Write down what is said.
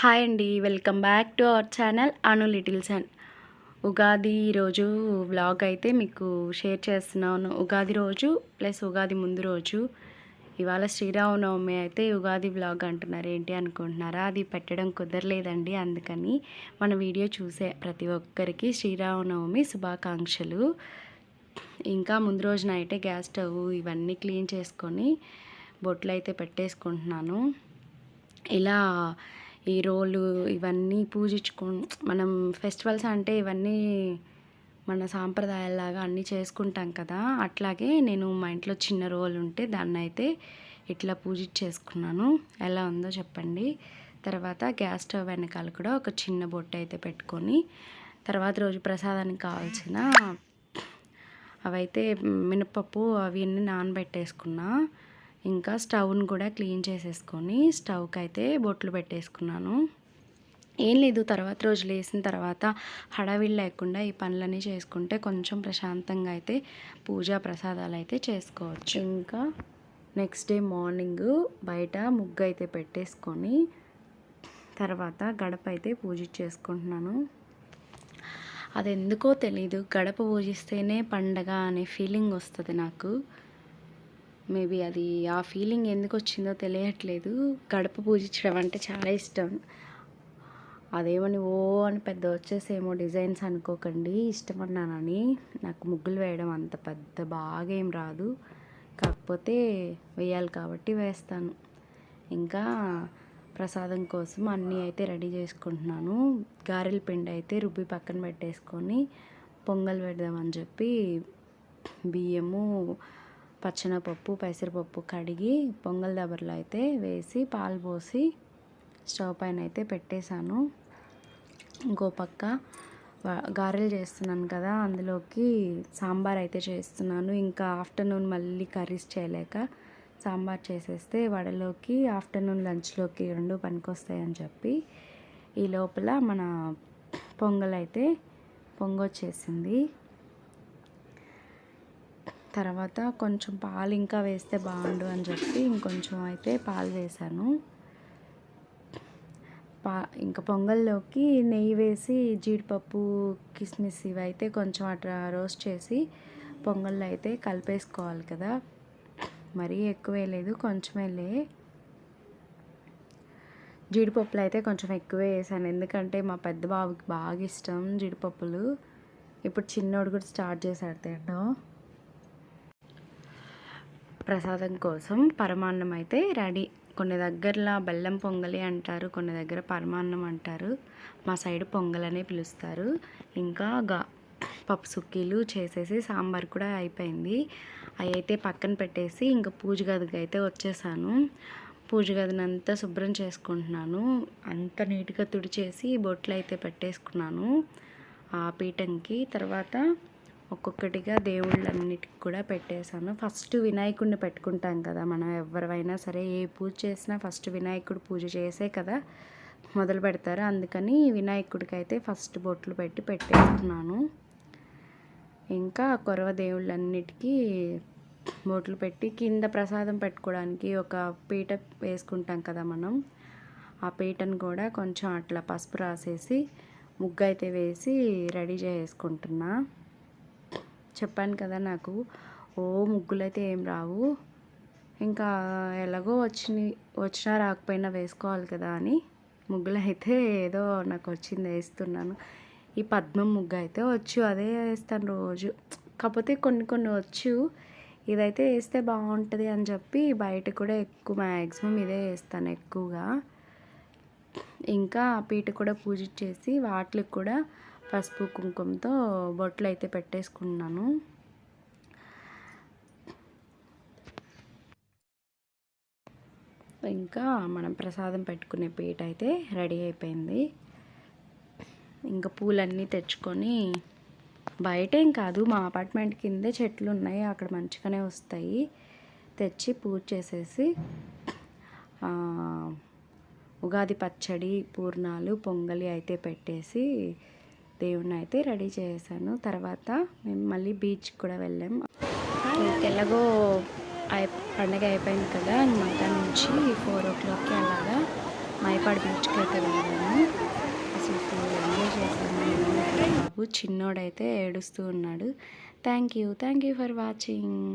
Hi అండి welcome back to our channel Anu little son. Ugadi రోజు vlog అయితే మీకు షేర్ చేస్తున్నాను. ఉగాది రోజు ప్లస్ ఉగాది ముందు రోజు ఇవాళ శ్రీరామనవమి అయితే ఉగాది వ్లాగ్ అంటున్నారు. ఏంటి అనుకుంటున్నారా? అది పెట్టడం కుదరలేదండి అందుకని మన వీడియో చూసే ప్రతి ఒక్కరికి శ్రీరామనవమి శుభాకాంక్షలు. ఇంకా ముందు రోజున అయితే గ్యాస్ స్టవ్ ఇవన్నీ క్లీన్ చేసుకొని బొట్లు అయితే పెట్టేసుకుంటున్నాను. ఇలా ఈ రోలు ఇవన్నీ పూజించుకు మనం ఫెస్టివల్స్ అంటే ఇవన్నీ మన సాంప్రదాయాలాగా అన్నీ చేసుకుంటాం కదా. అట్లాగే నేను మా ఇంట్లో చిన్న రోలు ఉంటే దాన్ని అయితే ఇట్లా పూజించేసుకున్నాను ఎలా ఉందో చెప్పండి. తర్వాత గ్యాస్ స్టవ్ వెనకాల కూడా ఒక చిన్న బొట్టు అయితే పెట్టుకొని తర్వాత రోజు ప్రసాదానికి కావాల్సిన అవైతే మినపప్పు అవన్నీ నానబెట్టేసుకున్నా. ఇంకా స్టవ్ని కూడా క్లీన్ చేసేసుకొని స్టవ్కి అయితే బొట్లు పెట్టేసుకున్నాను. ఏం లేదు తర్వాత రోజు లేసిన తర్వాత హడావిడి లేకుండా ఈ పనులన్నీ చేసుకుంటే కొంచెం ప్రశాంతంగా అయితే పూజా ప్రసాదాలు అయితే చేసుకోవచ్చు. ఇంకా నెక్స్ట్ డే మార్నింగ్ బయట ముగ్గు అయితే పెట్టేసుకొని తర్వాత గడప అయితే పూజ చేసుకుంటున్నాను. అది ఎందుకో తెలీదు గడప పూజిస్తేనే పండగ అనే ఫీలింగ్ వస్తుంది నాకు. మేబీ అది ఆ ఫీలింగ్ ఎందుకు వచ్చిందో తెలియట్లేదు. గడప పూజించడం అంటే చాలా ఇష్టం. అదేమని ఓ అని పెద్ద వచ్చేసేమో డిజైన్స్ అనుకోకండి ఇష్టమన్నానని నాకు ముగ్గులు వేయడం అంత పెద్ద బాగా ఏం రాదు. కాకపోతే వేయాలి కాబట్టి వేస్తాను. ఇంకా ప్రసాదం కోసం అన్నీ అయితే రెడీ చేసుకుంటున్నాను. గారెల పిండి అయితే రుబ్బి పక్కన పెట్టేసుకొని పొంగల్ పెడదామని చెప్పి బియ్యము పచ్చనపప్పు పెసరపప్పు కడిగి పొంగల్ దబర్లో అయితే వేసి పాలు పోసి స్టవ్ పైన అయితే పెట్టేశాను. ఇంకో పక్క గారెలు చేస్తున్నాను కదా అందులోకి సాంబార్ అయితే చేస్తున్నాను. ఇంకా ఆఫ్టర్నూన్ మళ్ళీ కర్రీస్ చేయలేక సాంబార్ చేసేస్తే వడలోకి ఆఫ్టర్నూన్ లంచ్లోకి రెండు పనికొస్తాయని చెప్పి ఈ లోపల మన పొంగల్ అయితే పొంగొచ్చేసింది. తర్వాత కొంచెం పాలు ఇంకా వేస్తే బాగుండు అని చెప్పి ఇంకొంచెం అయితే పాలు వేసాను. పా ఇంకా పొంగల్లోకి నెయ్యి వేసి జీడిపప్పు కిస్మిస్ ఇవి అయితే కొంచెం అట్లా రోస్ట్ చేసి పొంగల్లో అయితే కలిపేసుకోవాలి కదా. మరీ ఎక్కువే లేదు కొంచెమే లే. జీడిపప్పులు అయితే కొంచెం ఎక్కువే వేసాను. ఎందుకంటే మా పెద్ద బాబుకి బాగా ఇష్టం జీడిపప్పులు. ఇప్పుడు చిన్నోడు కూడా స్టార్ట్ చేశాడు తినడం. ప్రసాదం కోసం పరమాన్నం అయితే రెడీ. కొన్ని దగ్గరలో బెల్లం పొంగలి అంటారు కొన్ని దగ్గర పరమాన్నం అంటారు. మా సైడ్ పొంగలనే పిలుస్తారు. ఇంకా గా పప్పు సుక్కీలు చేసేసి సాంబార్ కూడా అయిపోయింది. అవి అయితే పక్కన పెట్టేసి ఇంకా పూజ గదికి అయితే వచ్చేసాను. పూజ గదిని అంతా శుభ్రం చేసుకుంటున్నాను. అంత నీట్గా తుడిచేసి బొట్లు అయితే పెట్టేసుకున్నాను. ఆ పీఠంకి తర్వాత ఒక్కొక్కటిగా దేవుళ్ళన్నిటికి కూడా పెట్టేశాను. ఫస్ట్ వినాయకుడిని పెట్టుకుంటాం కదా మనం ఎవరివైనా సరే ఏ పూజ చేసినా ఫస్ట్ వినాయకుడు పూజ చేసే కదా మొదలు పెడతారు. అందుకని వినాయకుడికి అయితే ఫస్ట్ బొట్లు పెట్టి పెట్టేస్తున్నాను. ఇంకా కొరవ దేవుళ్ళన్నిటికీ బొట్లు పెట్టి కింద ప్రసాదం పెట్టుకోవడానికి ఒక పీట వేసుకుంటాం కదా మనం. ఆ పీటను కూడా కొంచెం అట్లా పసుపు రాసేసి ముగ్గు అయితే వేసి రెడీ చేసుకుంటున్నా చెప్పాను కదా నాకు. ఓ ముగ్గులు అయితే ఏం రావు. ఇంకా ఎలాగో వచ్చినాయి వచ్చినా రాకపోయినా వేసుకోవాలి కదా అని ముగ్గులు అయితే ఏదో నాకు వచ్చింది వేస్తున్నాను. ఈ పద్మం ముగ్గు అయితే వచ్చు అదే వేస్తాను రోజు. కాకపోతే కొన్ని కొన్ని వచ్చు. ఇదైతే వేస్తే బాగుంటుంది అని చెప్పి బయట కూడా ఎక్కువ మ్యాక్సిమం ఇదే వేస్తాను ఎక్కువగా. ఇంకా పీట కూడా పూజ చేసి వాటికి కూడా పసుపు కుంకుమతో బొట్లు అయితే పెట్టేసుకున్నాను. ఇంకా మనం ప్రసాదం పెట్టుకునే పీట అయితే రెడీ అయిపోయింది. ఇంకా పూలన్నీ తెచ్చుకొని బయటేం కాదు మా అపార్ట్మెంట్ కిందే చెట్లు ఉన్నాయి అక్కడ మంచిగానే వస్తాయి. తెచ్చి పూజ చేసేసి ఉగాది పచ్చడి పూర్ణాలు పొంగలి అయితే పెట్టేసి దేవుణ్ణి అయితే రెడీ చేశాను. తర్వాత మేము మళ్ళీ బీచ్కి కూడా వెళ్ళాం. ఎలాగో అయి పండగ అయిపోయింది కదా మధ్య నుంచి ఫోర్ ఓ క్లాక్కి అలాగా మైపాడు బీచ్కి అయితే వెళ్ళాము. అసలు ఫుల్ ఎంజాయ్ చేశాను బాబు చిన్నోడైతే ఏడుస్తూ ఉన్నాడు. Thank you thank you for watching